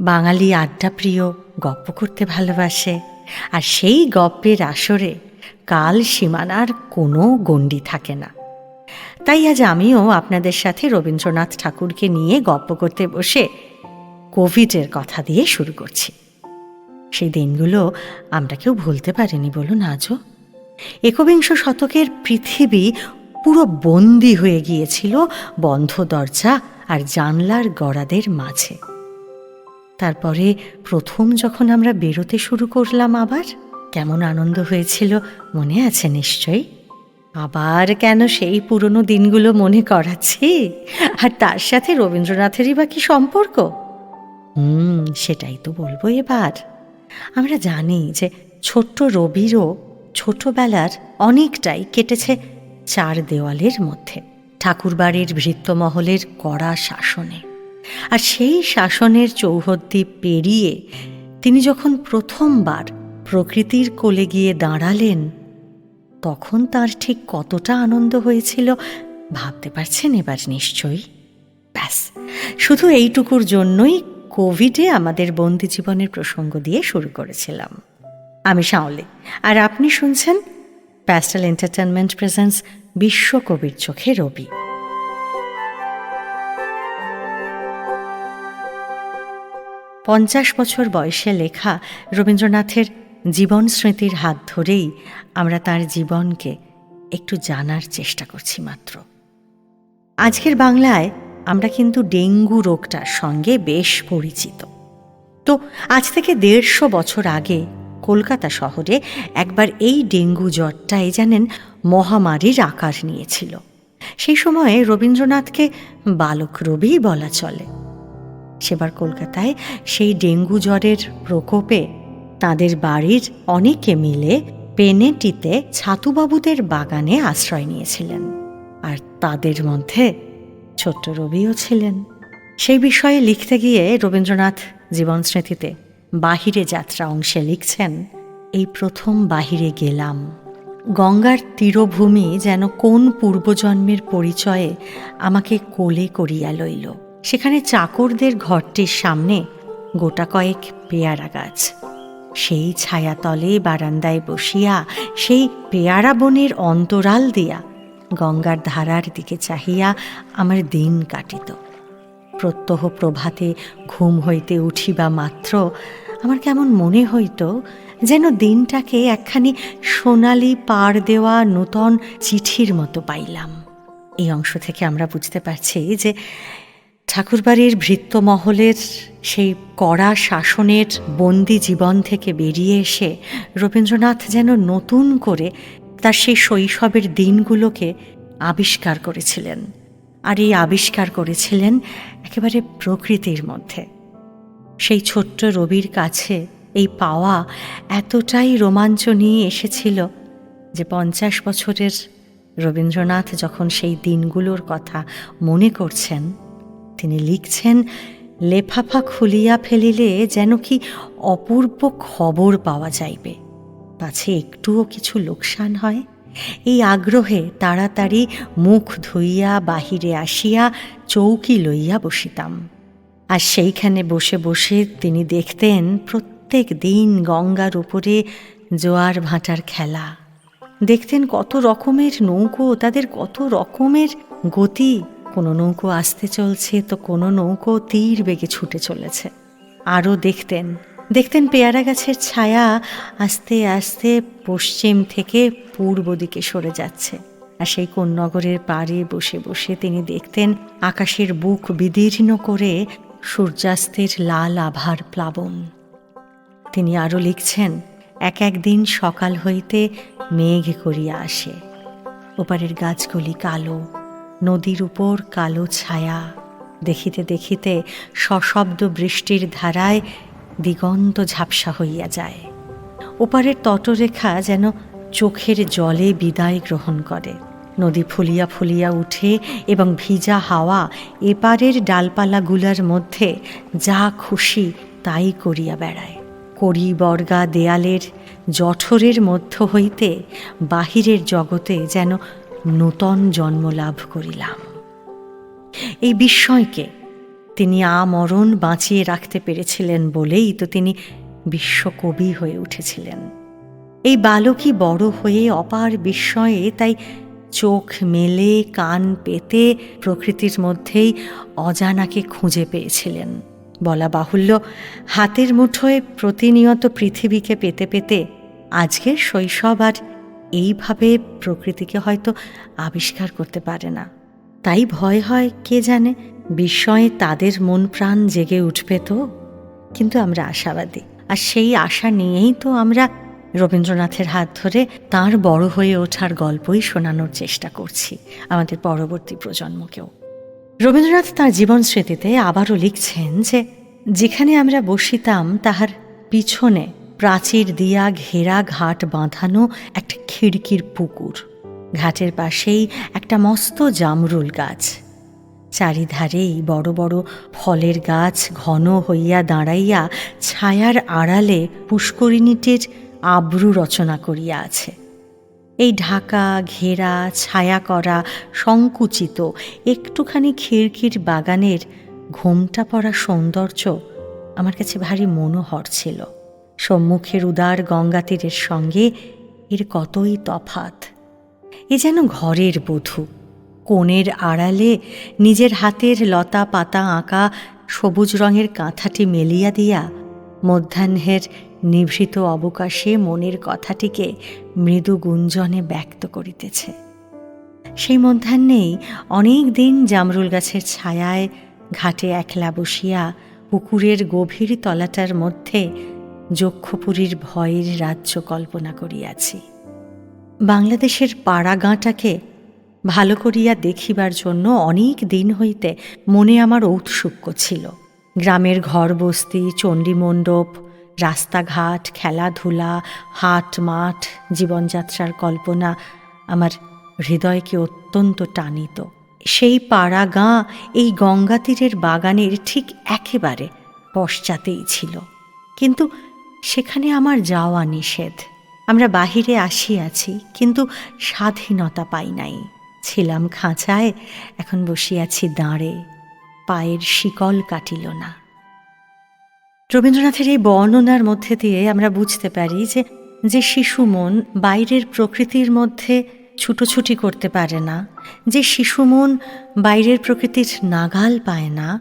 বাঙালি আড্ডা প্রিয় গপ্প করতে ভালোবাসে। আর সেই গপ্পের আসরে কাল সীমানার কোনো গণ্ডি থাকে না। তাই আজ আমিও আপনাদের সাথে রবীন্দ্রনাথ ঠাকুরকে নিয়ে গপ্প করতে বসে কোভিডের কথা দিয়ে শুরু করছি। সেই দিনগুলো আমরা কেউ ভুলতে পারিনি, বলুন আজও। একবিংশ শতকের পৃথিবী পুরো বন্দি হয়ে গিয়েছিল বন্ধ দরজা আর জানলার গড়াদের মাঝে। তারপরে প্রথম যখন আমরা বেরোতে শুরু করলাম আবার, কেমন আনন্দ হয়েছিল মনে আছে নিশ্চয়ই? আবার কেন সেই পুরনো দিনগুলো মনে করাচ্ছি? আর তার সাথে রবীন্দ্রনাথেরই বা কি সম্পর্ক? হুম, সেটাই তো বলব এবার। আমরা জানি যে ছোট্ট রবিরও ছোটবেলার অনেকটাই কেটেছে চার দেওয়ালের মধ্যে, ঠাকুরবাড়ির ভৃত্যমহলের কড়া শাসনে। আর সেই শাসনের চৌহদ্দি পেরিয়ে তিনি যখন প্রথমবার প্রকৃতির কোলে গিয়ে দাঁড়ালেন, তখন তার ঠিক কতটা আনন্দ হয়েছিল ভাবতে পারছেন এবার নিশ্চয়ই? ব্যাস, শুধু এইটুকুর জন্যই কোভিডে আমাদের বন্দি জীবনের প্রসঙ্গ দিয়ে শুরু করেছিলাম। আমি শাওলে, আর আপনি শুনছেন প্যাস্টাল এন্টারটেনমেন্ট প্রেজেন্স বিশ্বকবির চোখে রবি। পঞ্চাশ বছর বয়সে লেখা রবীন্দ্রনাথের জীবন স্মৃতির হাত ধরেই আমরা তার জীবনকে একটু জানার চেষ্টা করছি মাত্র। আজকের বাংলায় আমরা কিন্তু ডেঙ্গু রোগটার সঙ্গে বেশ পরিচিত। তো আজ থেকে দেড়শো বছর আগে কলকাতা শহরে একবার এই ডেঙ্গু জ্বরটাই জানেন, মহামারীর আকার নিয়েছিল। সেই সময়ে রবীন্দ্রনাথকে বালক রবি বলা চলে। সেবার কলকাতায় সেই ডেঙ্গু জ্বরের প্রকোপে তাদের বাড়ির অনেকে মিলে পেনেটিতে ছাতুবাবুদের বাগানে আশ্রয় নিয়েছিলেন। আর তাদের মধ্যে ছোট্ট রবিও ছিলেন। সেই বিষয়ে লিখতে গিয়ে রবীন্দ্রনাথ জীবন স্মৃতিতে বাহিরে যাত্রা অংশে লিখছেন, এই প্রথম বাহিরে গেলাম। গঙ্গার তীরভূমি যেন কোন পূর্বজন্মের পরিচয়ে আমাকে কোলে করিয়া লইল। সেখানে চাকরদের ঘরটির সামনে গোটা কয়েক পেয়ারা গাছ। সেই ছায়াতলে বারান্দায় বসিয়া সেই পেয়ারা বনের অন্তরাল দিয়া গঙ্গার ধারার দিকে চাহিয়া আমার দিন কাটিত। প্রত্যহ প্রভাতে ঘুম হইতে উঠিবা মাত্র আমার কেমন মনে হইত যেন দিনটাকে একখানি সোনালি পার দেওয়া নূতন চিঠির মতো পাইলাম। এই অংশ থেকে আমরা বুঝতে পারছি যে ঠাকুরবাড়ির ভৃত্যমহলের সেই কড়া শাসনের বন্দি জীবন থেকে বেরিয়ে এসে রবীন্দ্রনাথ যেন নতুন করে তার সেই শৈশবের দিনগুলোকে আবিষ্কার করেছিলেন। আর এই আবিষ্কার করেছিলেন একেবারে প্রকৃতির মধ্যে। সেই ছোট্ট রবির কাছে এই পাওয়া এতটাই রোমাঞ্চ নিয়ে এসেছিল যে পঞ্চাশ বছরের রবীন্দ্রনাথ যখন সেই দিনগুলোর কথা মনে করছেন তিনি লিখছেন, লেফাফা খুলিয়া ফেলিলে যেন কি অপূর্ব খবর পাওয়া যাইবে। পাছে একটুও কিছু লোকসান হয়? এই আগ্রহে তাড়াতাড়ি মুখ ধুইয়া বাহিরে আসিয়া চৌকি লইয়া বসিতাম। আর সেইখানে বসে বসে তিনি দেখতেন প্রত্যেক দিন গঙ্গার উপরে জোয়ার ভাঁটার খেলা। দেখতেন কত রকমের নৌকো, তাদের কত রকমের গতি। কোনো নৌকো আসতে চলছে তো কোনো নৌকো তীর বেগে ছুটে চলেছে। আরও দেখতেন দেখতেন পেয়ারা গাছের ছায়া আস্তে আস্তে পশ্চিম থেকে পূর্ব দিকে সরে যাচ্ছে। আর সেই কোন নগরের পাড়ে বসে বসে তিনি দেখতেন আকাশের বুক বিদীর্ণ করে সূর্যাস্তের লাল আভার প্লাবন। তিনি আরও লিখছেন, এক একদিন সকাল হইতে মেঘ করিয়া আসে। ওপারের গাছগুলি কালো নদীর উপর কালো ছায়া। দেখিতে দেখিতে সশব্দ বৃষ্টির ধারায় দিগন্ত ঝাপসা হইয়া যায়। ওপারের তটরেখা যেন চোখের জলে বিদায় গ্রহণ করে। নদী ফুলিয়া ফুলিয়া উঠে এবং ভিজা হাওয়া এপারের ডালপালাগুলার মধ্যে যা খুশি তাই করিয়া বেড়ায়। কড়ি, বর্গা, দেয়ালের জঠরের মধ্য হইতে বাহিরের জগতে যেন নূতন জন্ম লাভ করিলাম। এই বিস্ময়কে তিনি আমরণ বাঁচিয়ে রাখতে পেরেছিলেন বলেই তো তিনি বিশ্বকবি হয়ে উঠেছিলেন। এই বালকই বড় হয়ে অপার বিস্ময়ে তাই চোখ মেলে, কান পেতে প্রকৃতির মধ্যেই অজানাকে খুঁজে পেয়েছিলেন। বলা বাহুল্য, হাতের মুঠোয় প্রতিনিয়ত পৃথিবীকে পেতে পেতে আজকের শৈশব আর এইভাবে প্রকৃতিকে হয়তো আবিষ্কার করতে পারে না। তাই ভয় হয়, কে জানে, বিস্ময়ে তাদের মন প্রাণ জেগে উঠবে তো। কিন্তু আমরা আশাবাদী। আর সেই আশা নিয়েই তো আমরা রবীন্দ্রনাথের হাত ধরে তার বড় হয়ে ওঠার গল্পই শোনানোর চেষ্টা করছি আমাদের পরবর্তী প্রজন্মকেও। রবীন্দ্রনাথ তাঁর জীবন স্মৃতিতে আবারও লিখছেন যে, যেখানে আমরা বসিতাম, তাহার পিছনে প্রাচীর দিয়া ঘেরা ঘাট বাঁধানো একটা খিড়কির পুকুর। ঘাটের পাশেই একটা মস্ত জামরুল গাছ। চারিধারেই বড় বড় ফলের গাছ ঘন হইয়া দাঁড়াইয়া ছায়ার আড়ালে পুষ্করিণীটির আব্রু রচনা করিয়া আছে। এই ঢাকা, ঘেরা, ছায়া করা, সংকুচিত, একটুখানি খিড়কির বাগানের ঘোমটা পড়া সৌন্দর্য আমার কাছে ভারী মনোহর ছিল। সম্মুখের উদার গঙ্গা তীরের সঙ্গে এর কতই তফাত? এ যেন ঘরের বধূ, কোণের আড়ালে নিজের হাতের লতা পাতা আঁকা সবুজ রঙের কাঁথাটি মেলিয়া দিয়া মধ্যাহ্নের নিভৃত অবকাশে মনের কথাটিকে মৃদু গুঞ্জনে ব্যক্ত করিতেছে। সেই মধ্যাহ্নেই অনেক দিন জামরুল গাছের ছায়ায় ঘাটে একলা বসিয়া পুকুরের গভীর তলাটার মধ্যে যক্ষপুরীর ভয়ের রাজ্য কল্পনা করিয়াছি। বাংলাদেশের পাড়া গাঁটাকে ভালো করিয়া দেখিবার জন্য অনেক দিন হইতে মনে আমার ঔৎসুক্য ছিল। গ্রামের ঘর বস্তি চণ্ডীমণ্ডপ, রাস্তাঘাট, খেলাধুলা হাট মাঠ জীবনযাত্রার কল্পনা আমার হৃদয়কে অত্যন্ত টানিত। সেই পাড়া গাঁ এই গঙ্গা তীরের বাগানের ঠিক একেবারে পশ্চাতেই ছিল। কিন্তু সেখানে আমার যাওয়া নিষেধ। আমরা বাহিরে আসিয়াছি, কিন্তু স্বাধীনতা পাই নাই। ছিলাম খাঁচায়, এখন বসিয়াছি দাঁড়ে। পায়ের শিকল কাটিল না। রবীন্দ্রনাথের এই বর্ণনার মধ্যে দিয়ে আমরা বুঝতে পারি যে যে শিশু মন বাইরের প্রকৃতির মধ্যে ছুটোছুটি করতে পারে না, যে শিশু মন বাইরের প্রকৃতির নাগাল পায় না,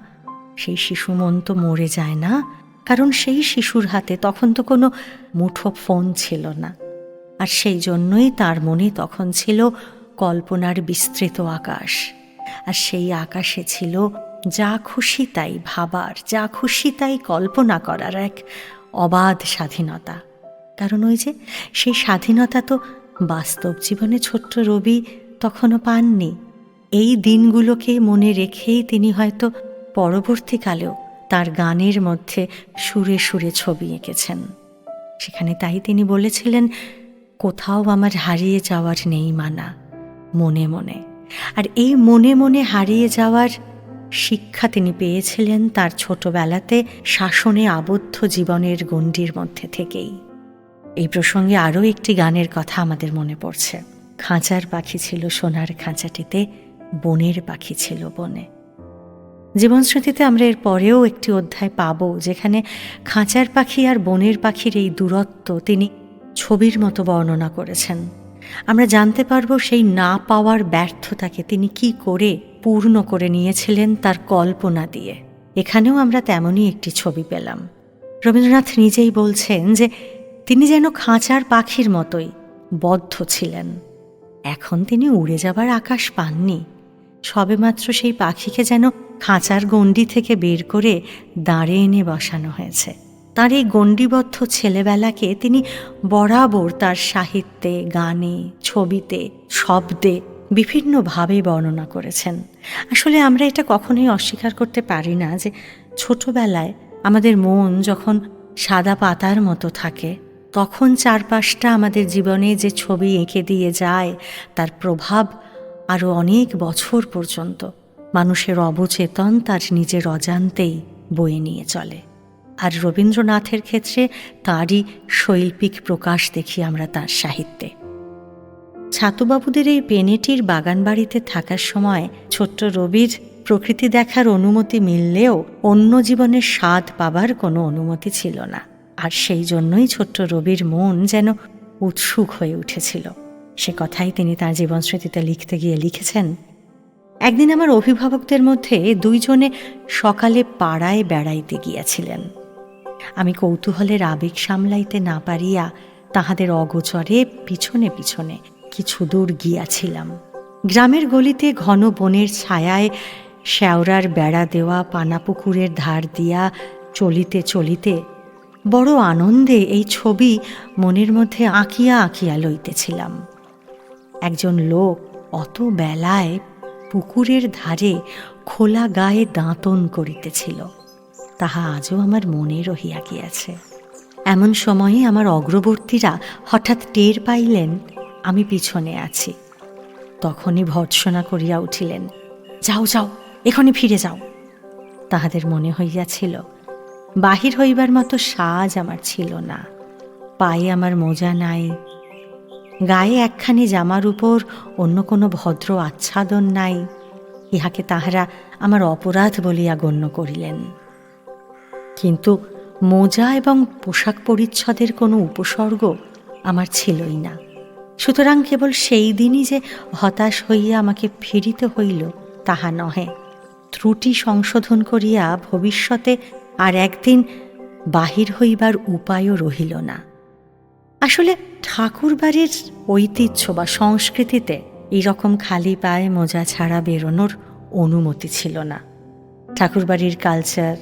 সেই শিশু মন তো মরে যায় না কারণ সেই শিশুর হাতে তখন তো কোনো মুঠো ফোন ছিল না। আর সেই জন্যই তার মনে তখন ছিল কল্পনার বিস্তৃত আকাশ। আর সেই আকাশে ছিল যা খুশি তাই ভাবার, যা খুশি তাই কল্পনা করার এক অবাধ স্বাধীনতা। কারণ ওই যে সেই স্বাধীনতা তো বাস্তব জীবনে ছোট্ট রবি তখনও পাননি। এই দিনগুলোকে মনে রেখেই তিনি হয়তো পরবর্তীকালেও তার গানের মধ্যে সুরে সুরে ছবি এঁকেছেন। সেখানে তাই তিনি বলেছিলেন, কোথাও আমার হারিয়ে যাওয়ার নেই মানা, মনে মনে। আর এই মনে মনে হারিয়ে যাওয়ার শিক্ষা তিনি পেয়েছিলেন তার ছোটবেলাতে শাসনে আবদ্ধ জীবনের গণ্ডির মধ্যে থেকেই। এই প্রসঙ্গে আরও একটি গানের কথা আমাদের মনে পড়ছে। খাঁচার পাখি ছিল সোনার খাঁচাটিতে, বনের পাখি ছিল বনে। জীবনস্মৃতিতে আমরা এর পরেও একটি অধ্যায় পাব, যেখানে খাঁচার পাখি আর বনের পাখির এই দূরত্ব তিনি ছবির মতো বর্ণনা করেছেন। আমরা জানতে পারব সেই না পাওয়ার ব্যর্থতাকে তিনি কি করে পূর্ণ করে নিয়েছিলেন তার কল্পনা দিয়ে। এখানেও আমরা তেমনই একটি ছবি পেলাম। রবীন্দ্রনাথ নিজেই বলছেন যে, তিনি যেন খাঁচার পাখির মতোই বদ্ধ ছিলেন। এখন তিনি উড়ে যাবার আকাশ পাননি। সবেমাত্র সেই পাখিকে যেন খাঁচার গণ্ডি থেকে বের করে দাঁড়ে এনে বসানো হয়েছে। তার এই গণ্ডিবদ্ধ ছেলেবেলাকে তিনি বরাবর তার সাহিত্যে, গানে, ছবিতে, শব্দে বিভিন্নভাবে বর্ণনা করেছেন। আসলে আমরা এটা কখনোই অস্বীকার করতে পারি না যে ছোটবেলায় আমাদের মন যখন সাদা পাতার মতো থাকে, তখন চারপাশটা আমাদের জীবনে যে ছবি এঁকে দিয়ে যায়, তার প্রভাব আরও অনেক বছর পর্যন্ত মানুষের অবচেতন তার নিজের অজান্তেই বয়ে নিয়ে চলে। আর রবীন্দ্রনাথের ক্ষেত্রে তারই শৈল্পিক প্রকাশ দেখি আমরা তার সাহিত্যে। ছাতুবাবুদের এই পেনেটির বাগান বাড়িতে থাকার সময় ছোট্ট রবির প্রকৃতি দেখার অনুমতি মিললেও অন্য জীবনের স্বাদ পাবার কোনো অনুমতি ছিল না। আর সেই জন্যই ছোট্ট রবির মন যেন উৎসুক হয়ে উঠেছিল। সে কথাই তিনি তার জীবনস্মৃতিতে লিখতে গিয়ে লিখেছেন, একদিন আমার অভিভাবকদের মধ্যে দুইজনে সকালে পাড়ায় বেড়াইতে গিয়াছিলেন। আমি কৌতূহলের আবেগ সামলাইতে না পারিয়া তাহাদের অগোচরে পিছনে পিছনে কিছু দূর গিয়াছিলাম। গ্রামের গলিতে ঘন বনের ছায়ায় শ্যাওরার বেড়া দেওয়া পানাপুকুরের ধার দিয়া চলিতে চলিতে বড় আনন্দে এই ছবি মনের মধ্যে আঁকিয়া আঁকিয়া লইতেছিলাম। একজন লোক অত বেলায় পুকুরের ধারে খোলা গায়ে দাঁতন করিতেছিল। তাহা আজও আমার মনে রহিয়া গিয়াছে। এমন সময়ে আমার অগ্রবর্তীরা হঠাৎ টের পাইলেন, আমি পিছনে আছি। তখনই ভর্ৎসনা করিয়া উঠিলেন, যাও যাও, এখনই ফিরে যাও। তাহাদের মনে হইয়াছিল, বাহির হইবার মতো সাজ আমার ছিল না। পায়ে আমার মোজা নাই গায়ে একখানি জামার উপর অন্য কোনো ভদ্র আচ্ছাদন নাই। ইহাকে তাহারা আমার অপরাধ বলিয়া গণ্য করিলেন। কিন্তু মোজা এবং পোশাক পরিচ্ছদের কোনো উপসর্গ আমার ছিলই না। সুতরাং কেবল সেই দিনই যে হতাশ হইয়া আমাকে ফিরিতে হইল, তাহা নহে। ত্রুটি সংশোধন করিয়া ভবিষ্যতে আর একদিন বাহির হইবার উপায়ও রহিল না। আসলে ঠাকুরবাড়ির ঐতিহ্য বা সংস্কৃতিতে এইরকম খালি পায়ে মোজা ছাড়া বেরোনোর অনুমতি ছিল না। ঠাকুরবাড়ির কালচার,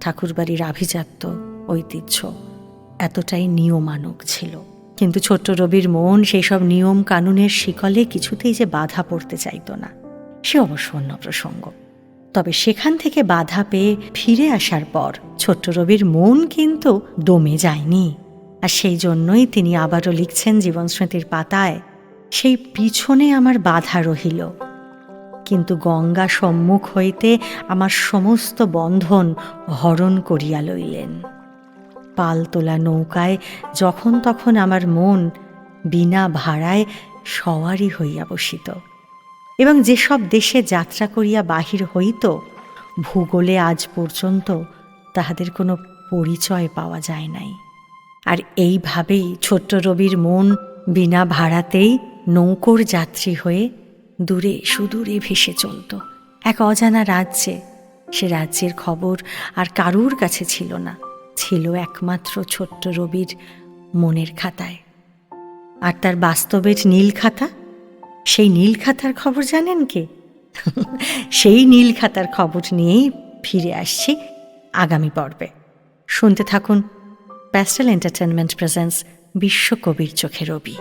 ঠাকুরবাড়ির আভিজাত্য, ঐতিহ্য এতটাই নিয়মানুক ছিল। কিন্তু ছোট্ট রবির মন সেই সব নিয়ম কানুনের শিকলে কিছুতেই যে বাধা পড়তে চাইত না, সে অবশ্য অন্য প্রসঙ্গ। তবে সেখান থেকে বাধা পেয়ে ফিরে আসার পর ছোট্ট রবির মন কিন্তু দমে যায়নি। আর সেই জন্যই তিনি আবারও লিখছেন জীবনস্মৃতির পাতায়, সেই পিছনে আমার বাধা রহিল। কিন্তু গঙ্গা সম্মুখ হইতে আমার সমস্ত বন্ধন হরণ করিয়া লইলেন। পাল তোলা নৌকায় যখন তখন আমার মন বিনা ভাড়ায় সওয়ারি হইয়া বসিত। এবং যেসব দেশে যাত্রা করিয়া বাহির হইত, ভূগোলে আজ পর্যন্ত তাহাদের কোনো পরিচয় পাওয়া যায় নাই। আর এইভাবেই ছোট্ট রবির মন বিনা ভাড়াতেই নৌকোর যাত্রী হয়ে দূরে সুদূরে ভেসে চলত। এক অজানা রাজ্যে। সে রাজ্যের খবর আর কারুর কাছে ছিল না। ছিল একমাত্র ছোট্ট রবির মনের খাতায়। আর তার বাস্তবের নীল খাতা? সেই নীল খাতার খবর জানেন কে? সেই নীল খাতার খবর নিয়েই ফিরে আসছি আগামী পর্বে। শুনতে থাকুন প্যাস্টেল এন্টারটেনমেন্ট প্রেজেন্স বিশ্বকবির চোখে রবি।